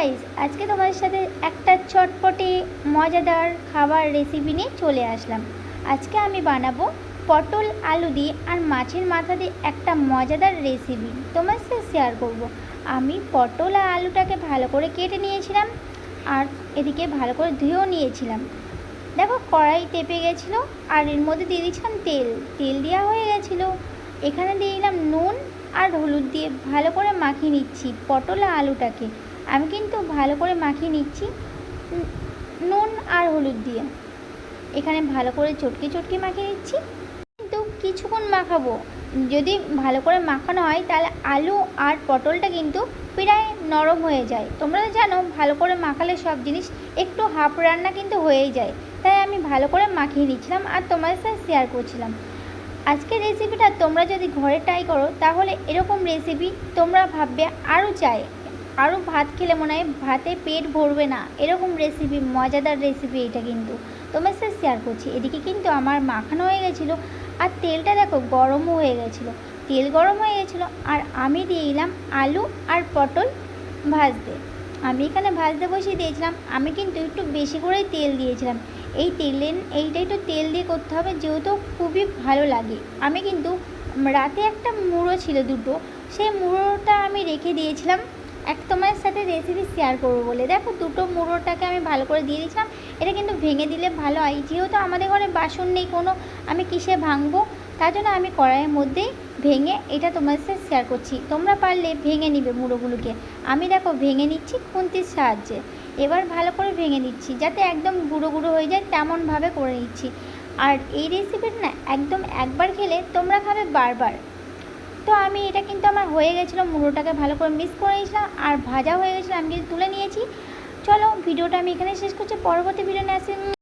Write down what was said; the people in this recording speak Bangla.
গাইস আজকে তোমাদের সাথে একটা চটপটে, মজাদার খাবার রেসিপি নিয়ে চলে আসলাম। আজকে আমি বানাবো পটল আলু দিয়ে আর মাছের মাথা দিয়ে একটা মজাদার রেসিপি তোমার সাথে শেয়ার করব। আমি পটল আর আলুটাকে ভালো করে কেটে নিয়েছিলাম আর এদিকে ভালো করে ধুয়েও নিয়েছিলাম। দেখো, কড়াই তেপে গেছিল আর এর মধ্যে দিয়ে দিয়েছিলাম তেল। তেল দেওয়া হয়ে গেছিল। এখানে দিয়ে দিলাম নুন আর হলুদ দিয়ে ভালো করে মাখিয়ে নিচ্ছি পটল আলুটাকে। আমি কিন্তু ভালো করে মাখিয়ে নিচ্ছি নুন আর হলুদ দিয়ে। এখানে ভালো করে চটকে চটকে মাখিয়ে নিচ্ছি, কিন্তু কিছুক্ষণ মাখাবো। যদি ভালো করে মাখানো হয়, তাহলে আলু আর পটলটা কিন্তু প্রায় নরম হয়ে যায়। তোমরা তো জানো, ভালো করে মাখালে সব জিনিস একটু হাফ রান্না কিন্তু হয়েই যায়। তাই আমি ভালো করে মাখিয়ে নিচ্ছিলাম আর তোমাদের সাথে শেয়ার করছিলাম। আজকের রেসিপিটা তোমরা যদি ঘরে ট্রাই করো, তাহলে এরকম রেসিপি তোমরা ভাববে আরও চাই আরও ভাত খেলে মনে হয় ভাতে পেট ভরবে না। এরকম রেসিপি মজাদার রেসিপি এটা কিন্তু। তোমার সাথে শেয়ার করছি। এদিকে কিন্তু আমার মাখানো হয়ে গেছিল আর তেলটা দেখো গরমও হয়ে গেছিল। তেল গরম হয়ে গেছিল আর আমি দিয়ে দিলাম আলু আর পটল ভাজতে। আমি এখানে ভাজতে বসিয়ে দিয়েছিলাম। আমি কিন্তু একটু বেশি করেই তেল দিয়েছিলাম। এই তেলে এইটা একটু তেল দিয়ে করতে হবে, যেহেতু খুবই ভালো লাগে। আমি কিন্তু, রাতে একটা মুড়ো ছিল দুটো, সেই মুড়োটা আমি রেখে দিয়েছিলাম। এক তোমার সাথে রেসিপি শেয়ার করব বলে। দেখো, দুটো মুড়োটাকে আমি ভালো করে দিয়ে দিয়েছিলাম। এটা কিন্তু ভেঙে দিলে ভালো হয়। যেহেতু আমাদের ঘরে বাসন নেই, কোনো আমি কিসে ভাঙবো? তার জন্য আমি কড়াইয়ের মধ্যেই ভেঙে এটা তোমাদের সাথে শেয়ার করছি। তোমরা পারলে ভেঙে নিবে মুড়োগুলোকে। আমি দেখো ভেঙে নিচ্ছি খুন্তির সাহায্যে। এবার ভালো করে ভেঙে নিচ্ছি, যাতে একদম গুঁড়ো গুঁড়ো হয়ে যায়, তেমনভাবে করে নিচ্ছি। আর এই রেসিপিটা না একদম একবার খেলে তোমরা খাবে বারবার। তো আমি এটা কিন্তু আমার হয়ে গেছিল, মুড়োটাকে ভালো করে মিক্স করে নিয়েছিলাম আর ভাজা হয়ে গেছিল, আমি কিন্তু তুলে নিয়েছি। চলো, ভিডিওটা আমি এখানে শেষ করছি, পরবর্তী ভিডিও নিয়ে আসি।